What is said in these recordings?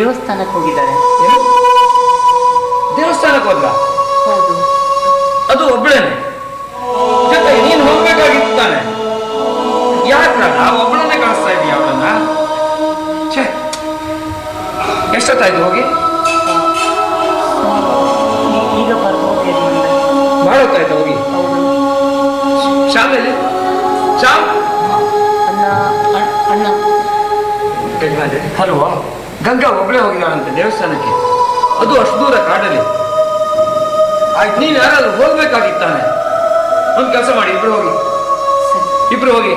ದೇವಸ್ಥಾನಕ್ಕೆ ಹೋಗಿದ್ದಾರೆ. ಹೋಗ್ಬೇಕಾಗಿತ್ತಾನೆ ಒಂದು ಕೆಲಸ ಮಾಡಿ ಇಬ್ರು ಹೋಗಿ. ಇಬ್ರು ಹೋಗಿ.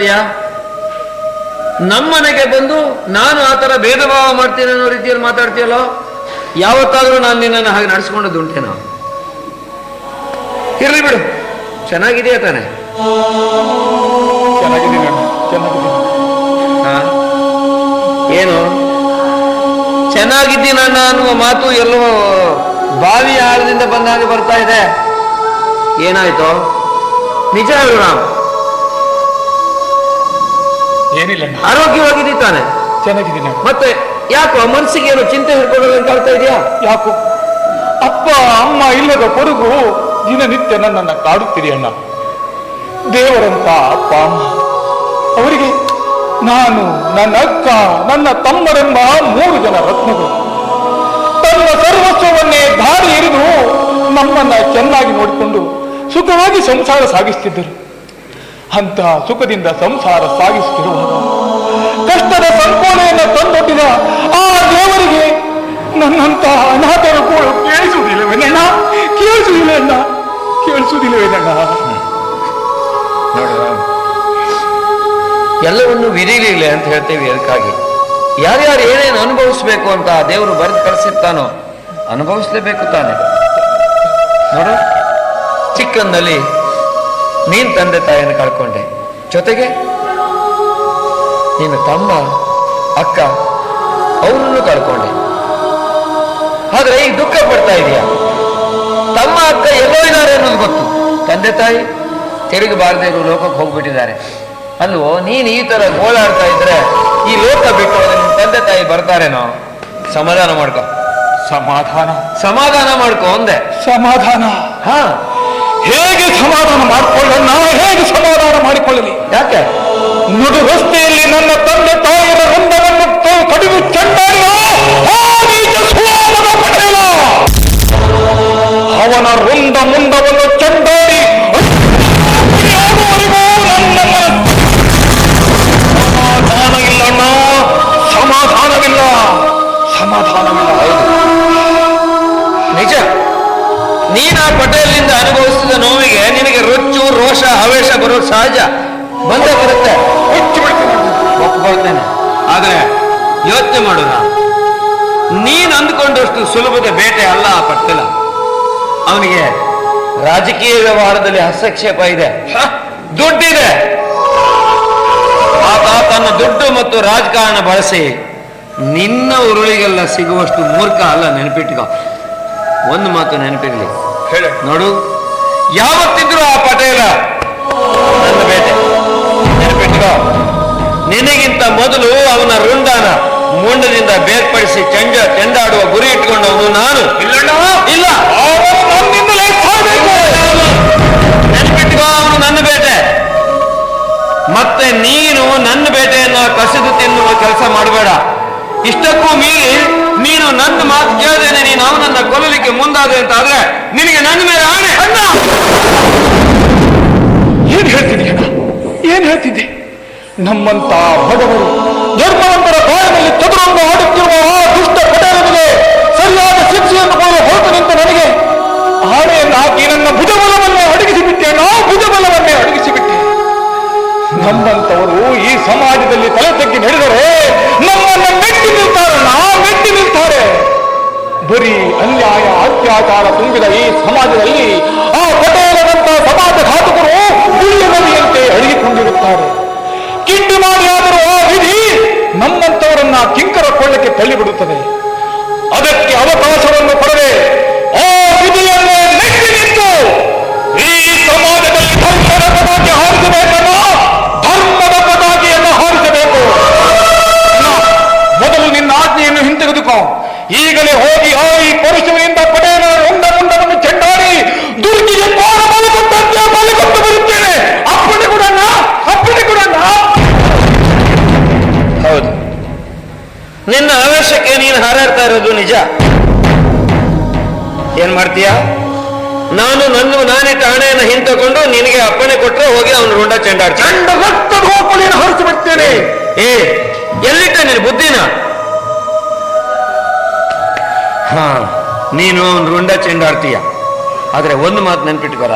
ಹೀಗೆ ನಮ್ಮನೆಗೆ ಬಂದು ನಾನು ಆ ಥರ ಭೇದ ಭಾವ ಮಾಡ್ತೀನಿ ಅನ್ನೋ ರೀತಿಯಲ್ಲಿ ಮಾತಾಡ್ತೀಯಲ್ಲೋ? ಯಾವತ್ತಾದ್ರೂ ನಾನು ನಿನ್ನನ್ನು ಹಾಗೆ ನಡೆಸ್ಕೊಂಡದ್ದು ನಾವು ಇರ್ಲಿ ಬಿಡು. ಚೆನ್ನಾಗಿದೆಯಾ ತಾನೆ? ಏನು? ಚೆನ್ನಾಗಿದ್ದೀನಣ್ಣ ಅನ್ನುವ ಮಾತು ಎಲ್ಲೋ ಬಾವಿ ಆಳದಿಂದ ಬಂದಾಗ ಬರ್ತಾ ಇದೆ. ಏನಾಯ್ತು? ನಿಜ ಹೇಳು ರಾಮ್. ಏನಿಲ್ಲ ಆರೋಗ್ಯವಾಗಿದ್ದೀ ತಾನೆ ಚೆನ್ನಾಗಿದ್ದೀನಿ ಮತ್ತೆ ಯಾಕೋ ಮನಸ್ಸಿಗೆ ಏನು ಚಿಂತೆ ಹಿಡ್ಕೊಳ್ಳೋದು ಅಂತ ಹೇಳ್ತಾ ಇದೆಯಾ? ಯಾಕೋ? ಅಪ್ಪ ಅಮ್ಮ ಇಲ್ಲದ ಕೊಡುಗು ದಿನನಿತ್ಯ ನನ್ನನ್ನು ಕಾಡುತ್ತೀರಿ ಅಣ್ಣ. ದೇವರಂತ ಅಪ್ಪ ಅಮ್ಮ. ಅವರಿಗೆ ನಾನು ನನ್ನ ಅಕ್ಕ ನನ್ನ ತಮ್ಮರೆಂಬ ಮೂರು ಜನ ರತ್ನಗಳು. ತನ್ನ ಸರ್ವಸ್ವವನ್ನೇ ದಾರಿ ಹಿಡಿದು ನಮ್ಮನ್ನ ಚೆನ್ನಾಗಿ ನೋಡಿಕೊಂಡು ಸುಖವಾಗಿ ಸಂಸಾರ ಸಾಗಿಸ್ತಿದ್ದರು. ಅಂತ ಸುಖದಿಂದ ಸಂಸಾರ ಸಾಗಿಸುತ್ತಿರುವಾಗ, ಕಷ್ಟದ ಸಂಕೋಲೆಯನ್ನು ತಂದೊಡ್ಡಿದ ಆ ದೇವರಿಗೆ ನನ್ನಂತಹ ಅನಾಥರು ಕೂಡ ಕೇಳಿಸುವುದಿಲ್ಲವೇನಣ್ಣ? ಕೇಳಿಸುವುದಿಲ್ಲಣ್ಣ ಕೇಳಿಸುವುದಿಲ್ಲವೇನಣ್ಣ? ಎಲ್ಲವನ್ನು ವಿರಿಲಿಲ್ಲ ಅಂತ ಹೇಳ್ತೇವೆ ಅದಕ್ಕಾಗಿ ಯಾರ್ಯಾರು ಏನೇನು ಅನುಭವಿಸ್ಬೇಕು ಅಂತ ಆ ದೇವರು ಬರೆದು ಕಳಿಸಿರ್ತಾನೋ, ಅನುಭವಿಸಲೇಬೇಕು ತಾನೆ. ನೋಡು, ಚಿಕ್ಕಂದಲ್ಲಿ ನೀನ್ ತಂದೆ ತಾಯಿಯನ್ನು ಕಳ್ಕೊಂಡೆ. ಜೊತೆಗೆ ನೀನು ತಮ್ಮ ಅಕ್ಕ ಅವರನ್ನು ಕಳ್ಕೊಂಡೆ. ಆದ್ರೆ ಈ ದುಃಖ ಪಡ್ತಾ ಇದೆಯಾ? ತಮ್ಮ ಅಕ್ಕ ಎಲ್ಲೋ ಇದ್ದಾರೆ ಅನ್ನೋದು ಗೊತ್ತು. ತಂದೆ ತಾಯಿ ತಿರುಗಬಾರದೇ ಇರೋ ಲೋಕಕ್ಕೆ ಹೋಗ್ಬಿಟ್ಟಿದ್ದಾರೆ. ಅಲ್ವೋ ನೀನು ಈ ತರ ಗೋಳಾಡ್ತಾ ಇದ್ರೆ ಈ ಲೋಕ ಬಿಟ್ಟು ನಿನ್ ತಂದೆ ತಾಯಿ ಬರ್ತಾರೇನೋ? ಸಮಾಧಾನ ಮಾಡ್ಕೋ. ಸಮಾಧಾನ. ಸಮಾಧಾನ ಮಾಡ್ಕೋ ಒಂದೇ ಸಮಾಧಾನ. ಹಾ. ಹೇಗೆ ಸಮಾಧಾನ ಮಾಡಿಕೊಳ್ಳೋಣ ಹೇಗೆ ಸಮಾಧಾನ ಮಾಡಿಕೊಳ್ಳಲಿ? ಯಾಕೆ? ನುಡು ರಸ್ತೆಯಲ್ಲಿ ನನ್ನ ತಂದೆ ತಾಯಿಯರ ರುಂಡವನ್ನು ತ- ಕಡಿದು ಚಂಡಾಡಿದ ಆ ನೀಚ ಸ್ವಭಾವದ ಪಟೇಲ. ಅವನ ರುಂಡ ಮುಂಡವನ್ನು ಚಂಡಾಡಿ ಆಡುವವರೆಗೂ ನನ್ನ ಮನ- ಸಮಾಧಾನ ಇಲ್ಲಣ್ಣ ಸಮಾಧಾನವಿಲ್ಲ. ಸಮಾಧಾನವಿಲ್ಲ. ನಿಜ. ನೀನು ಆ ಪಟೇಲ್ನಿಂದ ಅನುಭವಿಸಿದ ನೋವಿಗೆ ನಿನಗೆ ರೊಚ್ಚು ರೋಷ ಹವೇಶ ಬರೋದು ಸಹಜ ಬಂದೇ ಬರುತ್ತೆ. ಒಪ್ಕೊಳ್ತೇನೆ ಆದ್ರೆ ಯೋಚನೆ ಮಾಡೋಣ ನೀನ್ ಅಂದ್ಕೊಂಡಷ್ಟು ಸುಲಭದ ಬೇಟೆ ಅಲ್ಲ ಆ ಪಟ್ಟೆಲ. ಅವನಿಗೆ ರಾಜಕೀಯ ವ್ಯವಹಾರದಲ್ಲಿ ಹಸ್ತಕ್ಷೇಪ ಇದೆ? ದುಡ್ಡಿದೆ. ಆತ ತನ್ನ ದುಡ್ಡು ಮತ್ತು ರಾಜಕಾರಣ ಬಳಸಿ ನಿನ್ನ ಉರುಳಿಗೆಲ್ಲ ಸಿಗುವಷ್ಟು ಮೂರ್ಖ ಅಲ್ಲ ನೆನಪಿಟ್ಕೋ. ಒಂದು ಮಾತು ನೆನಪಿರ್ಲಿ. ಹೇಳು. ನೋಡು. ಯಾವತ್ತಿದ್ರು ಆ ಪಟೇಲ ನನ್ನ ಬೇಟೆ. ನೆನಪಿಟ್ಕೋ ನಿನಗಿಂತ ಮೊದಲು ಅವನ ರುಂಡಾನ ಮುಂಡದಿಂದ ಬೇರ್ಪಡಿಸಿ ಚಂಡ ಚೆಂಡಾಡುವ ಗುರಿ ಇಟ್ಕೊಂಡವನು ನಾನು. ಇಲ್ಲ. ನೆನಪಿಟ್ಕೋ ಅವನು ನನ್ನ ಬೇಟೆ. ಮತ್ತೆ ನೀನು ನನ್ನ ಬೇಟೆಯನ್ನು ಕಸಿದು ತಿನ್ನುವ ಕೆಲಸ ಮಾಡಬೇಡ. ಇಷ್ಟಕ್ಕೂ ಮೀರಿ ನೀನು ನನ್ನ ಮಾತು ಕೇಳದೇನೆ ನೀನು ಅವನನ್ನ ಕೊಲ್ಲಲಿಕ್ಕೆ ಮುಂದಾದೆ ಅಂತ ಆದ್ರೆ ನಿನಗೆ ನನ್ನ ಮೇಲೆ ಆಣೆ. ಅಣ್ಣ! ಏನ್ ಹೇಳ್ತಿದ್ದೆ ಅಣ್ಣ? ಏನ್ ಹೇಳ್ತಿದ್ದೆ? ನಮ್ಮಂತ ಬಡವರು ಧರ್ಮವಂತರ ಬಾಯಿನಲ್ಲಿ ಚದುರಂಗ ಆಡುತ್ತಿರುವ ಆ ದುಷ್ಟ ಪಟೇಲನಿಗೆ ಸರಿಯಾದ ಶಿಕ್ಷೆಯನ್ನು ಕೊಡಲು ಹೊರತು ನನಗೆ ಆಣೆಯನ್ನು ಹಾಕಿ ನನ್ನ ಭುಜಬಲವನ್ನೇ ಅಡಗಿಸಿ ಬಿಟ್ಟೆ ನಾ ಭುಜಬಲವನ್ನೇ ಅಡಗಿಸಿ ಬಿಟ್ಟೆ ನಮ್ಮಂತವರು ಈ ಸಮಾಜದಲ್ಲಿ ತಲೆ ತಗ್ಗಿ ನಡೆದರೆ ನಮ್ಮನ್ನು ಮೆಟ್ಟಿ ನಾ ಮೆಟ್ಟಿ ನಿಲ್ತಾರೆ. ಬರೀ ಅನ್ಯಾಯ, ಅತ್ಯಾಚಾರ ತುಂಬಿದ ಈ ಸಮಾಜದಲ್ಲಿ ಆ ಪಟೇಲರಂತ ಸಮಾಜ ಘಾತಕರು ಗುಳ್ಳಿನಲ್ಲಿಯಂತೆ ಅಡಗಿಕೊಂಡಿರುತ್ತಾರೆ ಕಿಂಡಿ ಮಾಡಿಯಾದರೂ ಆ ವಿಧಿ ನಮ್ಮಂತವರನ್ನ ಕಿಂಕರ ಕೊಳ್ಳಕ್ಕೆ ತಳ್ಳಿಬಿಡುತ್ತದೆ. ಅದಕ್ಕೆ ಅವಕಾಶವನ್ನು ಕೊಡದೆ ಆ ವಿಧಿಯನ್ನು ನೆಟ್ಟಿ ನಿಂತು ಈ ಸಮಾಜದಲ್ಲಿ ಧರ್ಮದ ಈಗಲೇ ಹೋಗಿ ಆ ಈ ಪರಶುವಿನಿಂದ ಪಡೆಯ ಉಂಡ ಮುಂಡವನ್ನು ಚೆಂಡಾಡಿ ದುರ್ಗಿಗೆ ಬಲಿಕೊಟ್ಟಂತೆ ಬಲಿಕೊಟ್ಟು ಬರುತ್ತೇನೆ. ಅಪ್ಪಣೆ ಕೊಡಣ್ಣ ಅಪ್ಪಣೆ ಕೊಡಣ್ಣ ಹೌದು. ನಿನ್ನ ಆವೇಶಕ್ಕೆ ನೀನು ಹಾರಾಡ್ತಾ ಇರೋದು ನಿಜ. ಏನ್ ಮಾಡ್ತೀಯ? ನಾನು ನನ್ನ ನಾನೇ ಠಾಣೆಯನ್ನು ಹಿಂತಕೊಂಡು ನಿನಗೆ ಅಪ್ಪಣೆ ಕೊಟ್ಟರೆ ಹೋಗಿ ಅವನು ರುಂಡ ಚೆಂಡಾಡ್ತಾನೆ. ಚಂಡ ರಕ್ತದ ಹೋಪಳಿಯನ್ನು ಹಾರಿಸಿ ಬಿಡ್ತೇನೆ. ಏ ಎಲ್ಲಿಟ್ಟ ನೀನು ಬುದ್ಧಿನ? ಹಾ. ನೀನು ಒಂದು ರುಂಡ ಚೆಂಡಾಡ್ತೀಯ. ಆದರೆ ಒಂದು ಮಾತು ನೆನ್ಪಿಟ್ಕೊರ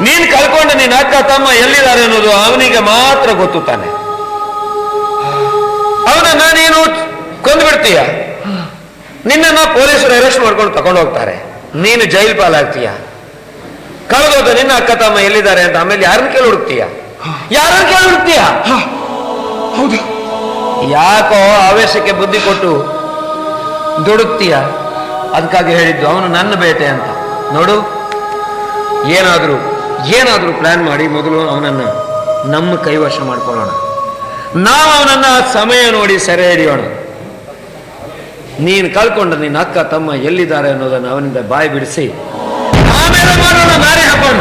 ನೀನ್ ಕಳ್ಕೊಂಡ ನಿನ್ನ ಅಕ್ಕ ತಮ್ಮ ಎಲ್ಲಿದ್ದಾರೆ ಅನ್ನೋದು ಅವನಿಗೆ ಮಾತ್ರ ಗೊತ್ತು ತಾನೆ. ಅವನನ್ನ ನೀನು ಕೊಂದು ಬಿಡ್ತೀಯ ನಿನ್ನನ್ನ ಪೊಲೀಸರು ಅರೆಸ್ಟ್ ಮಾಡ್ಕೊಂಡು ತಗೊಂಡು ಹೋಗ್ತಾರೆ. ನೀನು ಜೈಲ್ ಪಾಲಾಗ್ತೀಯ. ಕಳೆದೋದ ನಿನ್ನ ಅಕ್ಕ ತಮ್ಮ ಎಲ್ಲಿದ್ದಾರೆ ಅಂತ ಆಮೇಲೆ ಯಾರನ್ನ ಕೇಳಿ ಹುಡುಕ್ತೀಯ? ಯಾರನ್ನ ಕೇಳಿ ಹುಡುಕ್ತೀಯ? ಯಾಕೋ ಆವೇಶಕ್ಕೆ ಬುದ್ಧಿ ಕೊಟ್ಟು ದುಡುಕ್ತೀಯ? ಅದಕ್ಕಾಗಿ ಹೇಳಿದ್ದು ಅವನು ನನ್ನ ಬೇಟೆ ಅಂತ. ನೋಡು, ಏನಾದರೂ ಏನಾದರೂ ಪ್ಲಾನ್ ಮಾಡಿ ಮೊದಲು ಅವನನ್ನ ನಮ್ಮ ಕೈವಶ ಮಾಡ್ಕೊಳ್ಳೋಣ. ನಾವು ಅವನನ್ನ ಸಮಯ ನೋಡಿ ಸೆರೆ ಹಿಡಿಯೋಣ. ನೀನು ಕಳ್ಕೊಂಡ ನಿನ್ನ ಅಕ್ಕ, ತಮ್ಮ ಎಲ್ಲಿದ್ದಾರೆ ಅನ್ನೋದನ್ನು ಅವನಿಂದ ಬಾಯಿ ಬಿಡಿಸಿ, ಆಮೇಲೆ ಮಾಡೋಣ ನಾರೇ ಹಾಕೋಣ.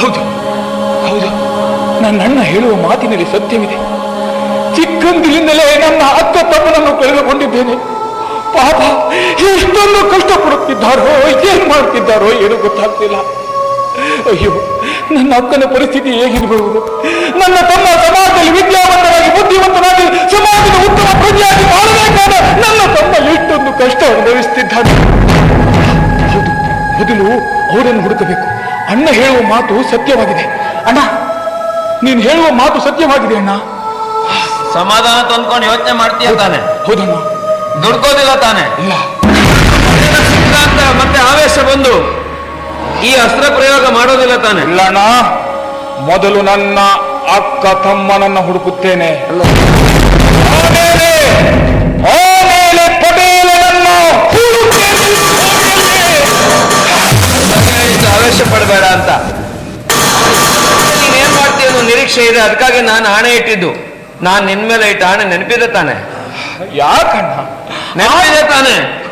ಹೌದು ಹೌದು. ನನ್ನ ಹೇಳುವ ಮಾತಿನಲ್ಲಿ ಸತ್ಯವಿದೆ. ಚಿಕ್ಕಂದಿನಿಂದಲೇ ನನ್ನ ಅಕ್ಕ ತಮ್ಮನನ್ನು ಕಳೆದುಕೊಂಡಿದ್ದೇನೆ. ಪಾಪ. ಎಷ್ಟೊಂದು ಕಷ್ಟಪಡುತ್ತಿದ್ದಾರೋ ಏನ್ ಮಾಡ್ತಿದ್ದಾರೋ ಏನು ಗೊತ್ತಾಗ್ತಿಲ್ಲ. ಅಯ್ಯೋ ನನ್ನ ಅಕ್ಕನ ಪರಿಸ್ಥಿತಿ ಹೇಗಿರಬಹುದು ನನ್ನ ತಮ್ಮ ಸಮಾಜದಲ್ಲಿ ವಿದ್ಯಾವಂತರಾಗಿ ಬುದ್ಧಿವಂತನಾಗಿ ಸಮಾಜದ ಉತ್ತಮ ಪ್ರಜೆಯಾಗಿ ಮಾಡಬೇಕಾದ ನನ್ನ ತಮ್ಮ ಎಷ್ಟೊಂದು ಕಷ್ಟ ಅನುಭವಿಸುತ್ತಿದ್ದಾನೆ ಹೌದು ಮೊದಲು ಅವರನ್ನು ಹುಡುಕಬೇಕು. ಅಣ್ಣ ಹೇಳುವ ಮಾತು ಸತ್ಯವಾಗಿದೆ. ಅಣ್ಣ ನೀನು ಹೇಳುವ ಮಾತು ಸತ್ಯವಾಗಿದೆ ಅಣ್ಣ. ಸಮಾಧಾನ ತಂದ್ಕೊಂಡು ಯೋಚನೆ ಮಾಡ್ತೀಯ ತಾನೆ? ಹೌದಣ್ಣ ದುಡ್ಕೋದಿಲ್ಲ ತಾನೆ. ಅಂತ ಮತ್ತೆ ಆವೇಶ ಬಂದು ಈ ಅಸ್ತ್ರ ಪ್ರಯೋಗ ಮಾಡೋದಿಲ್ಲ ತಾನೆ. ಇಲ್ಲಣ್ಣ ಮೊದಲು ನನ್ನ ಅಕ್ಕ ತಮ್ಮನನ್ನ ಹುಡುಕುತ್ತೇನೆ. ಆವೇಶ ಪಡಬೇಡ ಅಂತ. ನೀನ್ ಏನ್ ಮಾಡ್ತೀಯ ಅನ್ನೋ ನಿರೀಕ್ಷೆ ಇದೆ ಅದಕ್ಕಾಗಿ ನಾನು ಆಣೆ ಇಟ್ಟಿದ್ದು. ನಾನು ನಿನ್ ಮೇಲೆ ಇಟ್ಟ ಆಣೆ ನೆನಪಿದೆ ತಾನೆ. ಯಾಕಣ್ಣ ನೆನಪಿದೆ ತಾನೆ.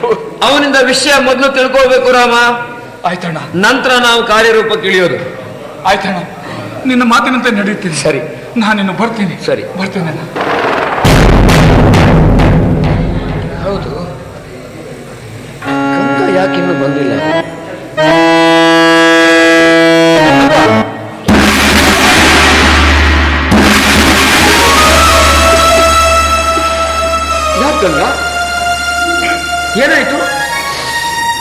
ಅವನಿಂದ ವಿಷಯ ಮೊದಲು ತಿಳ್ಕೊಳ್ಬೇಕು ರಾಮ. ಆಯ್ತಣ್ಣ. ನಂತರ ನಾವು ಕಾರ್ಯರೂಪಕ್ಕೆ ಇಳಿಯೋದು. ಆಯ್ತಣ್ಣ. ನಿನ್ನ ಮಾತಿನಂತೆ ನಡೆಯುತ್ತೀನಿ. ಸರಿ. ನಾನಿನ್ನು ಬರ್ತೀನಿ. ಸರಿ. ಬರ್ತೇನೆ. ಹೌದು. ಯಾಕೆ ಇನ್ನು ಬಂದಿಲ್ಲ? ಏನಾಯ್ತು?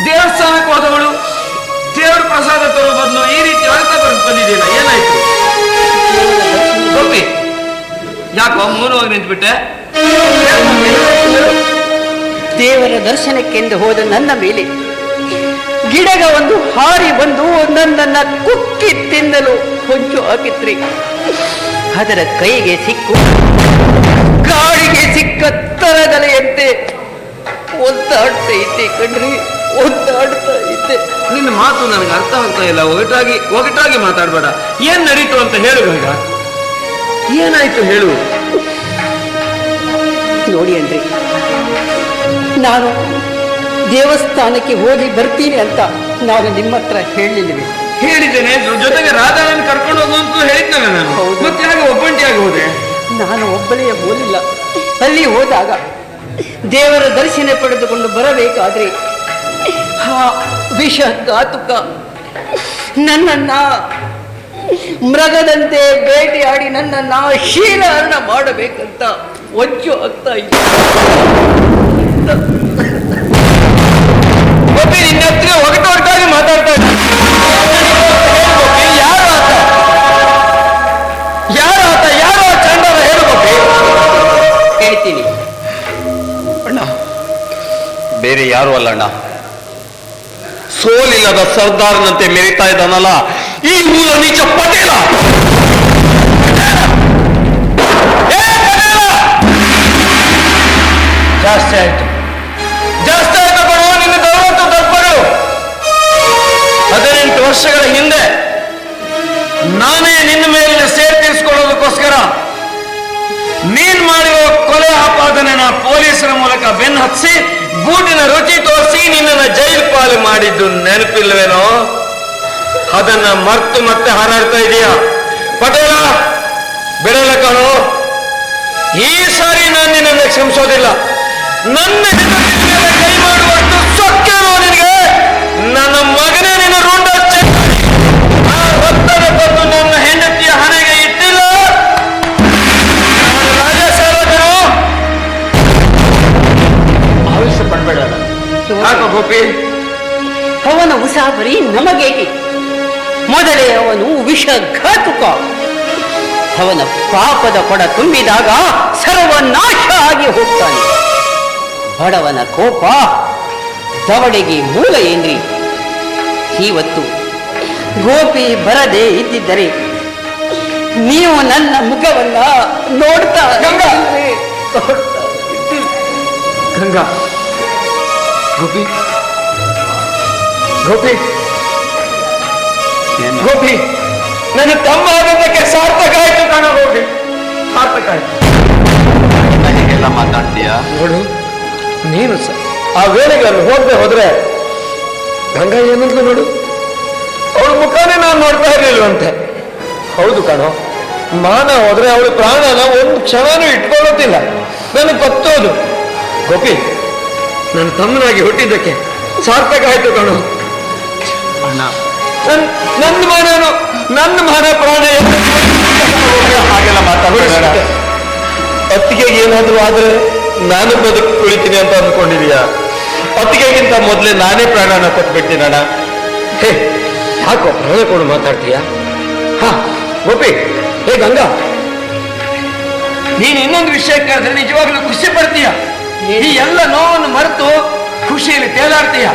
ದೇವಸ್ಥಾನಕ್ಕೆ ಹೋದವಳು, ದೇವರ ಪ್ರಸಾದ ತರೋ ಬದಲು ಈ ರೀತಿ ಅಳ್ತಾ ಬಂದು ಏನಾಯ್ತು? ಯಾಕೋ ಮೌನವಾಗಿ ನಿಂತ್ಬಿಟ್ಟೆ? ದೇವರ ದರ್ಶನಕ್ಕೆಂದು ಹೋದ ನನ್ನ ಮೇಲೆ ಗಿಡಗ ಒಂದು ಹಾರಿ ಬಂದು ನನ್ನನ್ನ ಕುಕ್ಕಿ ತಿನ್ನಲು ಹೊಂಚು ಹಾಕಿತ್ರಿ. ಅದರ ಕೈಗೆ ಸಿಕ್ಕು ಗಾಳಿಗೆ ಸಿಕ್ಕ ತರದಲೆಯಂತೆ ಒದ್ದಾಡ್ತಾ ಇದ್ದೆ ಕಣ್ರಿ ಒದ್ದಾಡ್ತಾ ಇದ್ದೆ ನಿನ್ನ ಮಾತು ನನಗೆ ಅರ್ಥ ಆಗ್ತಾ ಇಲ್ಲ. ಒಗಟಾಗಿ ಒಗಟಾಗಿ ಮಾತಾಡಬೇಡ. ಏನ್ ನಡೀತು ಅಂತ ಹೇಳು ಬೇಗ ಏನಾಯ್ತು ಹೇಳು? ನೋಡಿ ಅನ್ರಿ ನಾನು ದೇವಸ್ಥಾನಕ್ಕೆ ಹೋಗಿ ಬರ್ತೀನಿ ಅಂತ ನಾನು ನಿಮ್ಮ ಹತ್ರ ಹೇಳಲಿಲ್ಲವೆ ಹೇಳಿದ್ದೇನೆ. ಜೊತೆಗೆ ರಾಧಾಳನ್ನು ಕರ್ಕೊಂಡು ಹೋಗು ಅಂತ ಹೇಳಿದ್ನಲ್ಲ ನಾನು. ಮತ್ತೆ ಹಾಗೆ ಒಬ್ಬಂಟಿಯಾಗಿ ಹೋದೆ? ನಾನು ಒಬ್ಬನೇ ಹೋಲಿಲ್ಲ. ಅಲ್ಲಿ ಹೋದಾಗ ದೇವರ ದರ್ಶನ ಪಡೆದುಕೊಂಡು ಬರಬೇಕಾದ್ರೆ ವಿಷ ಘಾತುಕ ನನ್ನನ್ನ ಮೃಗದಂತೆ ಬೇಟೆಯಾಡಿ ನನ್ನನ್ನ ಶೀಲಹರಣ ಮಾಡಬೇಕಂತ ಒಚ್ಚು ಆಗ್ತಾ ಇದ್ದ ಗೋಪಿ ನಿನ್ನ ಮಾತಾಡ್ತಾ ಇದ್ದ ಬೇರೆ ಯಾರು ಅಲ್ಲಣ್ಣ? ಸೋಲಿಲ್ಲದ ಸರ್ದಾರ್ನಂತೆ ಮೆರಿತಾ ಇದ್ದಾನಲ್ಲ, ಈ ಮೂಲ ನೀಚ ಪಟೇಲ! ಜಾಸ್ತಿ ಆಯ್ತು. ಜಾಸ್ತಿ ಆಯ್ತು ಬರುವ ನಿನ್ನ ಗೌರವ ತಪ್ಪಡು ಹದಿನೆಂಟು ವರ್ಷಗಳ ಹಿಂದೆ ನಾನೇ ನಿನ್ನ ಮೇಲಿನ ಸೇರ್ ತೀರಿಸ್ಕೊಳ್ಳೋದಕ್ಕೋಸ್ಕರ ನೀನ್ ಮಾಡಿರೋ ಆಪಾದನೆನ ಪೊಲೀಸರ ಮೂಲಕ ಬೆನ್ನು ಹತ್ತಿಸಿ ಬೂಟಿನ ರುಚಿ ತೋರಿಸಿ ನಿನ್ನನ್ನು ಜೈಲು ಪಾಲು ಮಾಡಿದ್ದು ನೆನಪಿಲ್ವೇನೋ? ಅದನ್ನ ಮರ್ತು ಮತ್ತೆ ಹಾರಾಡ್ತಾ ಇದೀಯ? ಪಟೇಲ ಬಿಡಲ್ಲ ಕಣೋ. ಈ ಸಾರಿ ನಾನು ನಿನ್ನನ್ನು ಕ್ಷಮಿಸೋದಿಲ್ಲ. ನನ್ನ ಕೈ ಮಾಡುವಷ್ಟು ಸೊಕ್ಕೇನೋ ಗೋಪಿ. ಅವನ ಉಸಾಬರಿ ನಮಗೇಕೆ? ಮೊದಲೇ ಅವನು ವಿಷಘಾತುಕ. ಅವನ ಪಾಪದ ಕೊಡ ತುಂಬಿದಾಗ ಸರ್ವನಾಶ ಆಗಿ ಹೋಗ್ತಾನೆ. ಬಡವನ ಕೋಪ ದವಡೆಗೆ ಮೂಲ ಏನ್ರಿ? ಇವತ್ತು ಗೋಪಿ ಬರದೇ ಇದ್ದಿದ್ದರೆ ನೀವು ನನ್ನ ಮುಖವನ್ನ ನೋಡ್ತಾ ಗಂಗಾ! ಗಂಗಾ. ಗೋಪಿ? ಗೋಪಿ? ಗೋಪಿ? ನನ್ನ ತಮ್ಮ ಆಗೋದಕ್ಕೆ ಸಾರ್ಥಕ ಆಯ್ತು ಕಾಣ ಗೋಪಿ. ಸಾರ್ಥಕ ಆಯ್ತು. ನನಗೆಲ್ಲ ಮಾತಾಡ್ತೀಯ? ನೋಡು ನೀನು ಸರ್ ಆ ವೇಳೆಗೆ ಅಲ್ಲಿ ಹೋಗದೆ ಹೋದ್ರೆ ಗಂಗ ಏನಂದ್ಲು ನೋಡು? ಅವಳ ಮುಖಾನೇ ನಾನು ನೋಡ್ತಾ ಇರಲಿಲ್ವಂತೆ. ಹೌದು ಕಣೋ ಮಾನ ಹೋದ್ರೆ ಅವಳ ಪ್ರಾಣನ ಒಂದು ಕ್ಷಣನೂ ಇಟ್ಕೊಳ್ಳೋದಿಲ್ಲ ನನಗೆ ಗೊತ್ತೋದು. ಗೋಪಿ ನನ್ನ ತಮ್ಮನಾಗಿ ಹುಟ್ಟಿದ್ದಕ್ಕೆ ಸಾರ್ಥಕ ಆಯ್ತು ಕಣು. ನನ್ನ ಮಾನನು ನನ್ನ ಮಾನ ಪ್ರಾಣ ಹಾಗೆಲ್ಲ ಮಾತಾಡ ಅತ್ತಿಗೆ ಏನಾದ್ರೂ ಆದ್ರೆ ನಾನು ಬದುಕು ಕುಳಿತೀನಿ ಅಂತ ಅಂದ್ಕೊಂಡಿದೀಯ? ಅತ್ತಿಗೆಗಿಂತ ಮೊದಲೇ ನಾನೇ ಪ್ರಾಣನ ಕೊಟ್ಬಿಡ್ತೀನಣ್ಣ ಹೇ ಯಾಕೋ ಪ್ರಾಣ ಕೊಡು ಮಾತಾಡ್ತೀಯ? ಹಾ ಗೋಪಿ ಹೇ ಗಂಗಾ. ನೀನು ಇನ್ನೊಂದು ವಿಷಯಕ್ಕೆ ಆದ್ರೆ ನಿಜವಾಗ್ಲೂ ಖುಷಿ ಪಡ್ತೀಯ? ಈ ಎಲ್ಲ ನೋವನ್ನು ಮರೆತು ಖುಷಿಯಲ್ಲಿ ತೇಲಾಡ್ತೀಯ?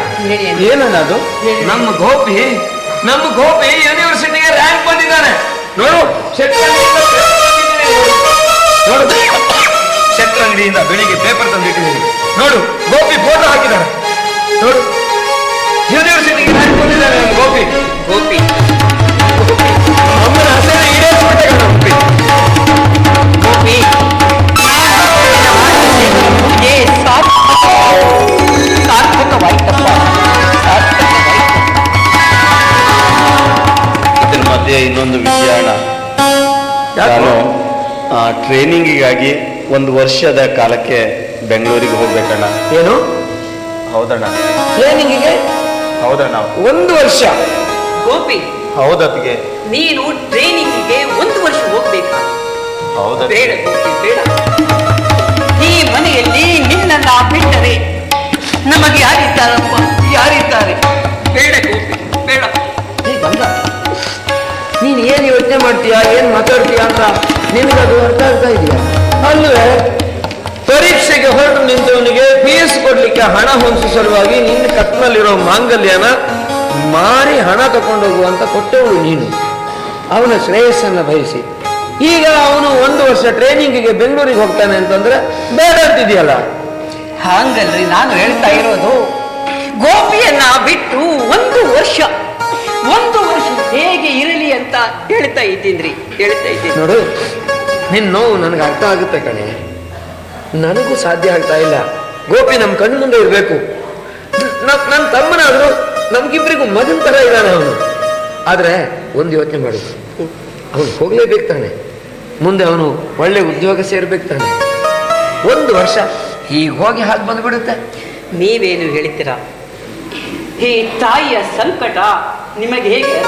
ಏನದು ಅದು? ನಮ್ಮ ಗೋಪಿ ನಮ್ಮ ಗೋಪಿ ಯೂನಿವರ್ಸಿಟಿಗೆ ರ್ಯಾಂಕ್ ಬಂದಿದ್ದಾನೆ. ನೋಡು ನೋಡು ಶೆಟ್ಟಂಗಡಿಯಿಂದ ಬೆಳಿಗ್ಗೆ ಪೇಪರ್ ತಂದಿಟ್ಟಿದ್ದೀನಿ ನೋಡು ಗೋಪಿ ಫೋಟೋ ಹಾಕಿದ್ದಾರೆ ನೋಡು ಯೂನಿವರ್ಸಿಟಿಗೆ ರ್ಯಾಂಕ್ ಬಂದಿದ್ದಾನೆ ನಮ್ಮ ಗೋಪಿ. ಗೋಪಿ. ಮಧ್ಯೆ ಇನ್ನೊಂದು ವಿಷಯ ಅಣ್ಣ ನಾನು ಆ, ಟ್ರೈನಿಂಗಿಗಾಗಿ ಒಂದು ವರ್ಷದ ಕಾಲಕ್ಕೆ ಬೆಂಗಳೂರಿಗೆ ಹೋಗ್ಬೇಕಣ್ಣ. ಏನು? ಹೌದಣ್ಣ. ಟ್ರೈನಿಂಗಿಗೆ ಹೌದಣ್ಣ. ಒಂದು ವರ್ಷ. ಗೋಪಿ. ಹೌದತ್ತಿಗೆ ನೀನು ಟ್ರೈನಿಂಗಿಗೆ ಒಂದು ವರ್ಷ ಹೋಗ್ಬೇಕಾ? ಹೌದೇ ಬೇಡ ಗೋಪಿ ಬೇಡ. ಈ ಮನೆಯಲ್ಲಿ ಕೊಡ್ಲಿಕ್ಕೆ ಹಣ ಹೊಂದಿಸೋ ಸಲುವಾಗಿ ನಿನ್ನ ಕತ್ನಲ್ಲಿರೋ ಮಾಂಗಲ್ಯನ ಮಾರಿ ಹಣ ತಗೊಂಡೋಗು ಅಂತ ಕೊಟ್ಟವಳು ನೀನು. ಅವನ ಶ್ರೇಯಸ್ಸನ್ನು ಬಯಸಿ. ಈಗ ಅವನು ಒಂದು ವರ್ಷ ಟ್ರೈನಿಂಗಿಗೆ ಬೆಂಗಳೂರಿಗೆ ಹೋಗ್ತಾನೆ ಅಂತಂದ್ರೆ ಬೇಡ ಅಂತಿದೆಯಲ್ಲ? ಹಾಂಗಲ್ರಿ ನಾನು ಹೇಳ್ತಾ ಇರೋದು ಗೋಪಿಯನ್ನ ಬಿಟ್ಟು ಒಂದು ವರ್ಷ ಒಂದು ವರ್ಷ ಹೇಗೆ ಇರಲಿ ಅಂತ ಹೇಳ್ತಾ ಇದ್ದೀನಿ ಹೇಳ್ತಾ ಇದ್ದೀನಿ. ನೋಡು ನಿನ್ನ ನೋವು ನನಗೆ ಅರ್ಥ ಆಗುತ್ತೆ ಕಣೆ. ನನಗೂ ಸಾಧ್ಯ ಆಗ್ತಾ ಇಲ್ಲ. ಗೋಪಿ ನಮ್ಮ ಕಣ್ಣು ಮುಂದೆ ಇರಬೇಕು. ನನ್ನ ತಮ್ಮನಾದರೂ ನಮಗಿಬ್ಬರಿಗೂ ಮಗನ ತರ ಇದ್ದಾನೆ ಅವನು. ಆದರೆ ಒಂದು ಯೋಚನೆ ಮಾಡು. ಅವನು ಹೋಗ್ಲೇಬೇಕು ತಾನೆ. ಮುಂದೆ ಅವನು ಒಳ್ಳೆ ಉದ್ಯೋಗ ಸೇರ್ಬೇಕು ತಾನೆ. ಒಂದು ವರ್ಷ ಹೀಗೆ ಹೋಗಿ ಹಾಗೆ ಬಂದ್ಬಿಡುತ್ತೆ. ನೀವೇನು ಹೇಳ್ತೀರಾ? ಈ ತಾಯಿಯ ಸಂಕಟ ನಿಮಗೆ ಹೇಗೆ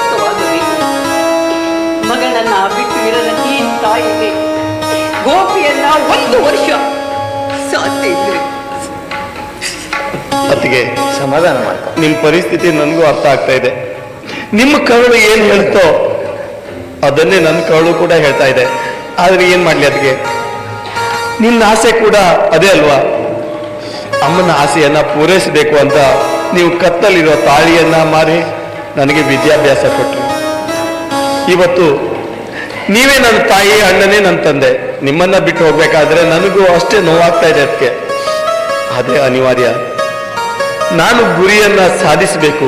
ಮಗನನ್ನ ಬಿಟ್ಟು ಇರದ ಈ ತಾಯಿಗೆ ಗೋಪಿಯನ್ನ ಒಂದು ವರ್ಷ ಸಾಧ್ಯ ಇದ್ರೆ ಅತ್ತಿಗೆ ಸಮಾಧಾನ ಮಾಡ್ಕೊ. ನಿಮ್ಮ ಪರಿಸ್ಥಿತಿ ನನಗೂ ಅರ್ಥ ಆಗ್ತಾ ಇದೆ. ನಿಮ್ಮ ಕರುಳು ಏನು ಹೇಳ್ತೋ ಅದನ್ನೇ ನನ್ನ ಕರುಳು ಕೂಡ ಹೇಳ್ತಾ ಇದೆ. ಆದ್ರೆ ಏನ್ ಮಾಡ್ಲಿ ಅದಕ್ಕೆ ನಿನ್ನ ಆಸೆ ಕೂಡ ಅದೇ ಅಲ್ವಾ? ಅಮ್ಮನ ಆಸೆಯನ್ನ ಪೂರೈಸಬೇಕು ಅಂತ ನೀವು ಕತ್ತಲಿರೋ ತಾಳಿಯನ್ನ ಮಾರಿ ನನಗೆ ವಿದ್ಯಾಭ್ಯಾಸ ಕೊಟ್ಟರು ಇವತ್ತು ನೀವೇ ನನ್ನ ತಾಯಿ, ಅಣ್ಣನೇ ನನ್ನ ತಂದೆ. ನಿಮ್ಮನ್ನ ಬಿಟ್ಟು ಹೋಗ್ಬೇಕಾದ್ರೆ ನನಗೂ ಅಷ್ಟೇ ನೋವಾಗ್ತಾ ಇದೆ ಅದಕ್ಕೆ ಅದೇ ಅನಿವಾರ್ಯ ನಾನು ಗುರಿಯನ್ನ ಸಾಧಿಸಬೇಕು.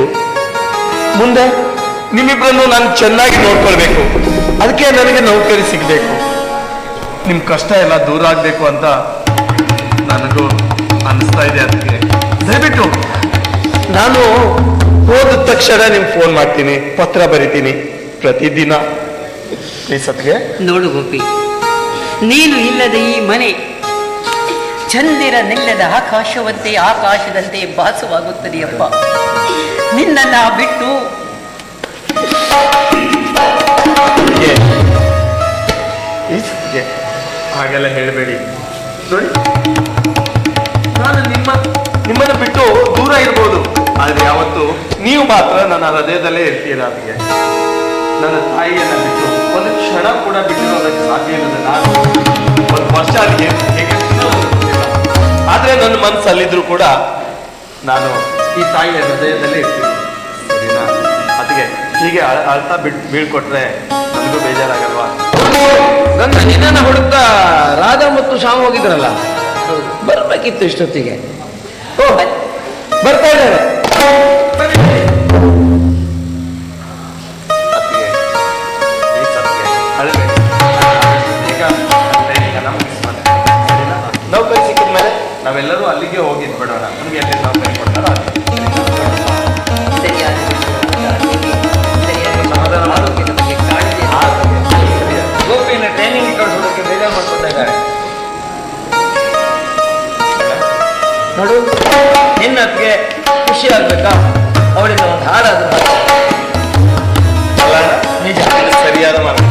ಮುಂದೆ ನಿಮ್ಮಿಬ್ಬರನ್ನು ನಾನು ಚೆನ್ನಾಗಿ ನೋಡ್ಕೊಳ್ಬೇಕು. ಅದಕ್ಕೆ ನನಗೆ ನೌಕರಿ ಸಿಗಬೇಕು. ನಿಮ್ ಕಷ್ಟ ಎಲ್ಲ ದೂರ ಆಗ್ಬೇಕು ಅಂತ ನನಗೂ ಅನಿಸ್ತಾ ಇದೆ ಅದಕ್ಕೆ ದಯವಿಟ್ಟು ನಾನು ಹೋದ ತಕ್ಷಣ ನಿಮ್ ಫೋನ್ ಮಾಡ್ತೀನಿ, ಪತ್ರ ಬರಿತೀನಿ, ಪ್ರತಿದಿನ. ಪ್ಲೀಸ್ ಅದಕ್ಕೆ ನೋಡು ಗೋಪಿ, ನೀನು ಇಲ್ಲದ ಈ ಮನೆ ಚಂದಿರ ನಿಲ್ಲದ ಆಕಾಶವಂತೆ ಆಕಾಶದಂತೆ ಭಾಸವಾಗುತ್ತದೆಯಪ್ಪ ನಿನ್ನನ್ನ ಬಿಟ್ಟು ಹಾಗೆಲ್ಲ ಹೇಳಬೇಡಿ. ನೋಡಿ, ನಾನು ನಿಮ್ಮ ನಿಮ್ಮನ್ನು ಬಿಟ್ಟು ದೂರ ಇರ್ಬೋದು. ಆದ್ರೆ ಯಾವತ್ತು ನೀವು ಮಾತ್ರ ನನ್ನ ಹೃದಯದಲ್ಲೇ ಇರ್ತೀರ ಅದಕ್ಕೆ ನನ್ನ ತಾಯಿಯನ್ನ ಬಿಟ್ಟು ಒಂದು ಕ್ಷಣ ಕೂಡ ಬಿಟ್ಟಿರೋದಕ್ಕೆ ಸಾಧ್ಯ ನಾನು ಒಂದು ವರ್ಷ ಅದಕ್ಕೆ ಆದ್ರೆ ನನ್ನ ಮನಸ್ಸಲ್ಲಿದ್ರು ಕೂಡ ನಾನು ಈ ತಾಯಿಯ ಹೃದಯದಲ್ಲಿ ಇರ್ತೀನಿ. ಸರಿನಾ? ಅದಕ್ಕೆ ಹೀಗೆ ಅಳ್- ಅಳ್ತಾ ಬಿಟ್ ಬೀಳ್ಕೊಟ್ರೆ ನನಗೂ ಬೇಜಾರಾಗಲ್ವಾ? ನನ್ನ ನಿನ್ನ ಹುಡುಕ್ತಾ ರಾಧಾ ಮತ್ತು ಶಾಮ್ ಹೋಗಿದ್ರಲ್ಲ? ಬರ್ಬೇಕಿತ್ತು ಇಷ್ಟೊತ್ತಿಗೆ. ಬರ್ತಾ ಇದ್ದಾರೆ. ನಾವೆಲ್ಲರೂ ಅಲ್ಲಿಗೆ ಹೋಗಿದ್ ಬಿಡೋಣ. ನಮ್ಗೆ ಕೊಡ್ತಾರೋ ಅಲ್ಲಿ. ಅತ್ತಿಗೆ, ಸರಿಯಾ? ಗೋಪಿನ ಟ್ರೈನಿಂಗ್ ಕಳಿಸೋದಕ್ಕೆ ಬೇಜಾರು ಮಾಡ್ಕೊತಾ ಇದ್ದಾರೆ ನೋಡು ನಿನ್ನ ಖುಷಿ ಆಗ್ಬೇಕಾ? ಅವಳಿಂದ ಒಂದು ಹಾಡಾದ್ರೂ? ನಿಜ. ಸರಿಯಾದ ಮಾತು.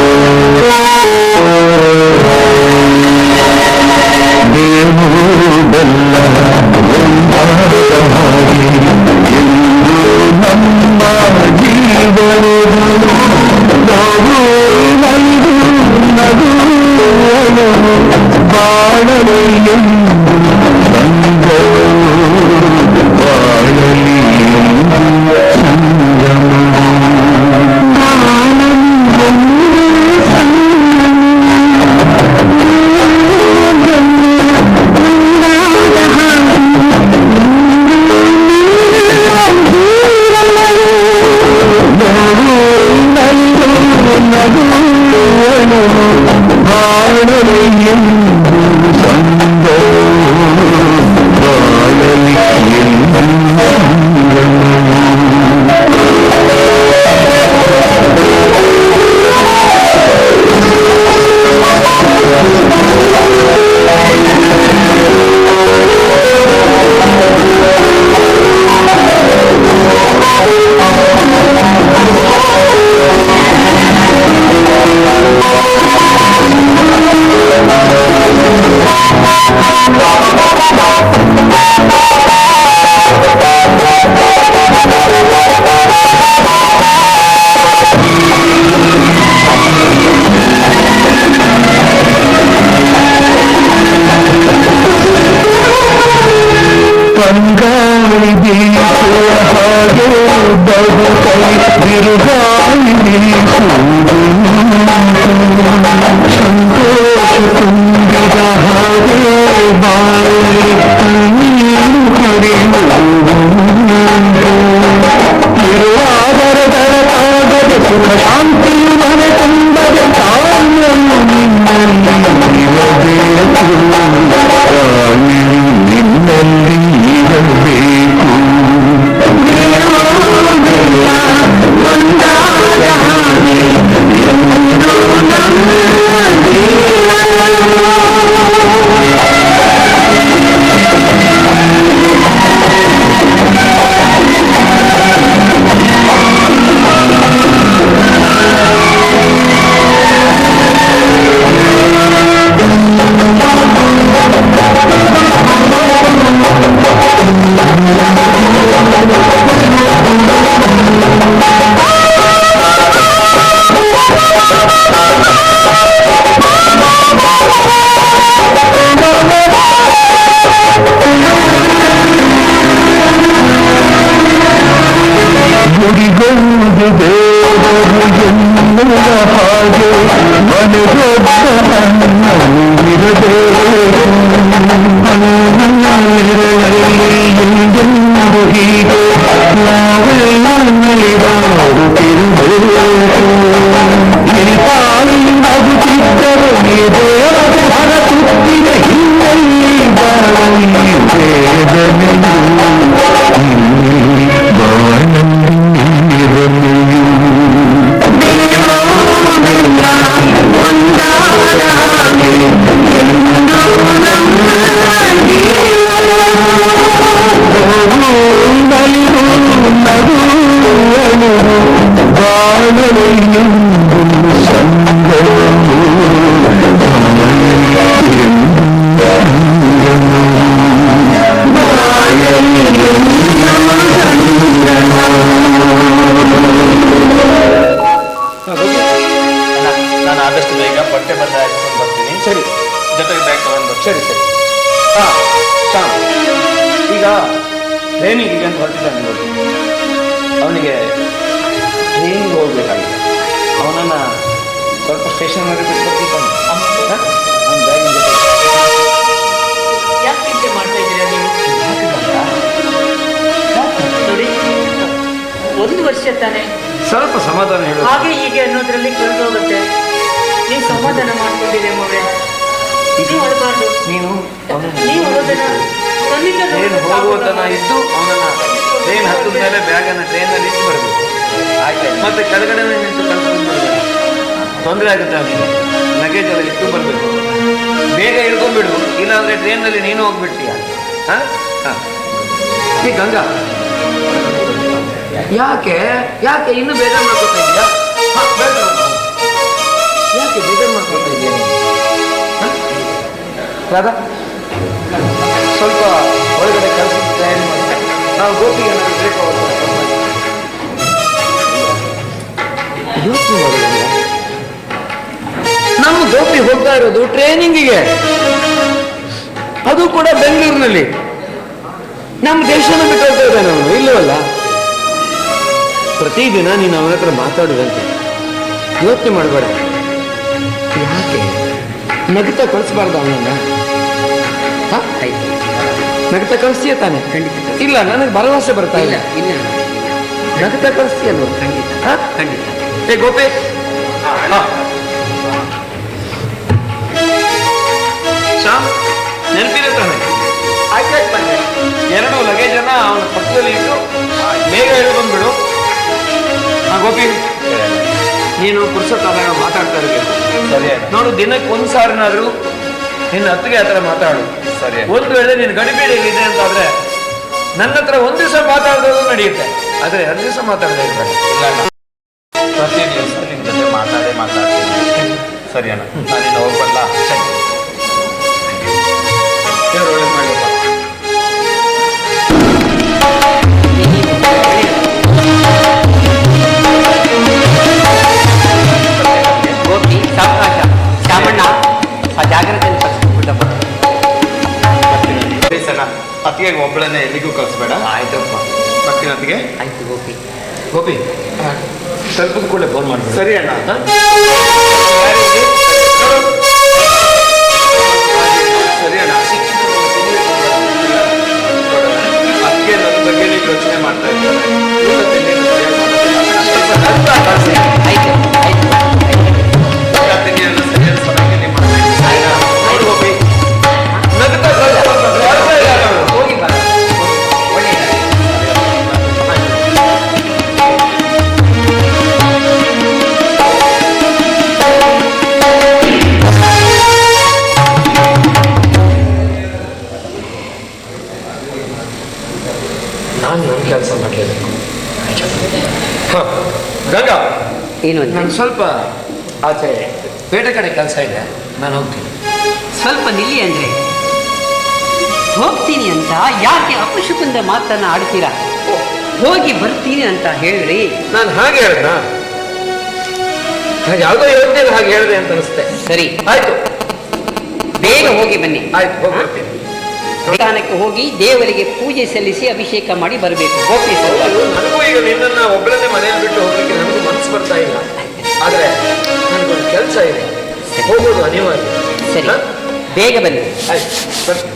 ಬಂಗಾಳಿ ಬೀಸುವ ಹಾಗೆ ಬದುಕೈ ಬಿರುಗಾಳಿ ಜೊತೆಗೆ ಬ್ಯಾಗ್ ತಗೊಂಡು ಸರಿ ಸರಿ. ಹಾ ಶ್ಯಾಮ್ ಈಗ ಟ್ರೈನಿಂಗ್ ಅಂತ ಹೊರಟಿದ್ದಾನೆ ನೋಡಿ. ಅವನಿಗೆ ಟ್ರೈನಿಂಗ್ ಹೋಗ್ಬೇಕಾಗಿದೆ. ಅವನನ್ನು ಸ್ವಲ್ಪ ಸ್ಟೇಷನ್ ಯಾಕೆ ಚಿಂತೆ ಮಾಡ್ತಾ ಇದ್ದೀರಾ ನೀವು? ನೋಡಿ ಒಂದು ವರ್ಷ ತಾನೆ. ಸ್ವಲ್ಪ ಸಮಾಧಾನ ಹೇಳು. ಹಾಗೆ ಹೀಗೆ ಅನ್ನೋದ್ರಲ್ಲಿ ಕಳೆದೋಗುತ್ತೆ. ನೀವು ಸಮಾಧಾನ ಮಾಡ್ಕೊಂಡಿದೆ ಮಗಳೇ ನೀವು ಅಳಬಾರ್ದು ನೀನು ನೀವು ಹೋಗೋದನ್ನ ನನ್ನಿಂದ ಹೋಗುವತನ ಆಗೋಲ್ಲ. ಇದ್ದು ಅವನನ್ನ ಟ್ರೈನ್ ಹತ್ತದ ಮೇಲೆ ಬ್ಯಾಗನ್ನು ಟ್ರೈನಲ್ಲಿ ಇಟ್ಟು ಬರಬೇಕು. ಆಯ್ತು. ಮತ್ತೆ ಕೆಳಗಡೆ ನಿಂತು ಕಳ್ಸ್ಕೊಂಡು ತೊಂದರೆ ಆಗುತ್ತೆ ಅವನಿಗೆ ಲಗೇಜ್ ಎಲ್ಲ ಇಟ್ಟು ಬರಬೇಕು. ಬೇಗ ಇಳ್ಕೊಂಡ್ಬಿಡು ಇಲ್ಲಾಂದ್ರೆ ಟ್ರೈನಲ್ಲಿ ನೀನು ಹೋಗ್ಬಿಡ್ತೀಯ. ಹಾ? ಹಾಂ. ಈ ಗಂಗಾ. ಯಾಕೆ? ಯಾಕೆ? ಇನ್ನು ಬೇಜಾರು ಮಾಡ್ಕೊತಾ ಇದೆಯಾ? ಯಾಕೆ ಬೇಜಾರು ಮಾಡ್ಕೊತಾ ಇದೆಯಾ ನೀನು? ರಾಧಾ ಸ್ವಲ್ಪ ಒಳಗಡೆ ಕೆಲಸ ತಯಾರಿ ಮಾಡಿ ನಾವು ಗೋಪಿಗೆ ಬೇಕು ಯೋಚನೆ ನಮ್ಮ ಗೋಪಿ ಹೋಗ್ತಾ ಇರೋದು ಟ್ರೈನಿಂಗಿಗೆ ಅದು ಕೂಡ ಬೆಂಗಳೂರಿನಲ್ಲಿ. ನಮ್ಮ ದೇಶನ ಬಿಟ್ಟು ಹೋಗ್ತಾ ಇದ್ದಾನೆ ಅವನು ಇಲ್ಲವಲ್ಲ? ಪ್ರತಿದಿನ ನೀನು ಅವನ ಹತ್ರ ಮಾತಾಡುವಂತೆ ಯೋಚನೆ ಮಾಡಬೇಡ. ಯಾಕೆ? ನಗ್ತಾ ಕಳಿಸ್ಬಾರ್ದು ಅವನನ್ನ? ಹ? ನಗುತ್ತಾ ಕಳಿಸ್ತೀಯ ತಾನೆ? ಖಂಡಿತ ಇಲ್ಲ ನನಗೆ ಭರವಸೆ ಬರ್ತಾ ಇಲ್ಲ. ಇಲ್ಲ ನಗತ ಕಳಿಸ್ತೀಯ ಖಂಡಿತ. ಹ? ಖಂಡಿತ. ಏ ಗೋಪಿ. ಶ್ಯಾಮ್ ನೆನಪಿದೆ ತಾನೆ? ಆಯ್ತಾಯ್ತು ಲಗೇಜ್ ಎರಡು ಲಗೇಜನ್ನ ಅವನ ಪಕ್ಕದಲ್ಲಿ ಇಟ್ಟು ಬೇಗ ಬಂದ್ಬಿಡು. ಹಾ ಗೋಪಿ. ನೀನು ಪುರುಷತ್ತಾದಾಗ ಮಾತಾಡ್ತಾ ಇರ್ಬೇಕು ಸರಿ. ನೋಡು ದಿನಕ್ಕೆ ಒಂದು ಸಾರಿನಾದ್ರೂ ನಿನ್ನ ಹತ್ತಿಗೆ ಆ ಥರ ಮಾತಾಡು. ಸರಿ. ಒಂದು ವೇಳೆ ನೀನು ಗಡಿಬಿಡಿಯಲ್ಲಿದೆ ಅಂತಾದ್ರೆ ನನ್ನ ಹತ್ರ ಒಂದು ದಿವಸ ಮಾತಾಡೋದು ನಡೆಯುತ್ತೆ. ಆದರೆ ಎರಡು ದಿವಸ ಮಾತಾಡೋದೇ ಇಲ್ಲ ಪ್ರತಿ ದಿವಸ ನಿನ್ನ ಜೊತೆ ಮಾತಾಡೇ ಮಾತಾಡ್ತೀನಿ. ಸರಿ ಅಣ್ಣ. ಗೋಪಿ ಸ್ವಲ್ಪದ ಕೂಡಲೇ ಫೋನ್ ಮಾಡಿ. ಸರಿ ಅಣ್ಣ. ಏನು ನಾನು ಸ್ವಲ್ಪ ಆಚೆ ಪೇಟೆ ಕಡೆ ಕೆಲಸ ಇದೆ ನಾನು ಹೋಗ್ತೀನಿ. ಸ್ವಲ್ಪ ನಿಲ್ಲಿ ಅಂದ್ರೆ. ಹೋಗ್ತೀನಿ ಅಂತ ಯಾಕೆ ಅಪಶುಕುಂದ ಮಾತನ್ನ ಆಡ್ತೀರಾ ಹೋಗಿ ಬರ್ತೀನಿ ಅಂತ ಹೇಳ್ರಿ ನಾನು ಹಾಗೆ ಹೇಳ್ದ. ಯಾವುದೋ ಯೋಚನೆಯಲ್ಲಿ ಹಾಗೆ ಹೇಳಿದೆ ಅಂತ ಅನಿಸುತ್ತೆ. ಸರಿ. ಆಯ್ತು. ಬೇಗ ಹೋಗಿ ಬನ್ನಿ. ಆಯ್ತು ಹೋಗ್ಬಿಡ್ತೀನಿ ದೇವಸ್ಥಾನಕ್ಕೆ ಹೋಗಿ ದೇವರಿಗೆ ಪೂಜೆ ಸಲ್ಲಿಸಿ ಅಭಿಷೇಕ ಮಾಡಿ ಬರಬೇಕು. ಗೋಪಿ ನನಗೂ ಈಗ ನಿನ್ನನ್ನ ಒಬ್ಬಳನ್ನೇ ಮನೆಯಲ್ಲಿ ಬಿಟ್ಟು ಹೋಗ್ಲಿಕ್ಕೆ ನನಗೂ ಮನಸ್ಸು ಬರ್ತಾ ಇಲ್ಲ. ಆದ್ರೆ ನನಗೊಂದು ಕೆಲಸ ಇದೆ. ಹೋಗೋದು ಅನಿವಾರ್ಯ. ಸರಿ. ಬೇಗ ಬನ್ನಿ. ಆಯ್ತು.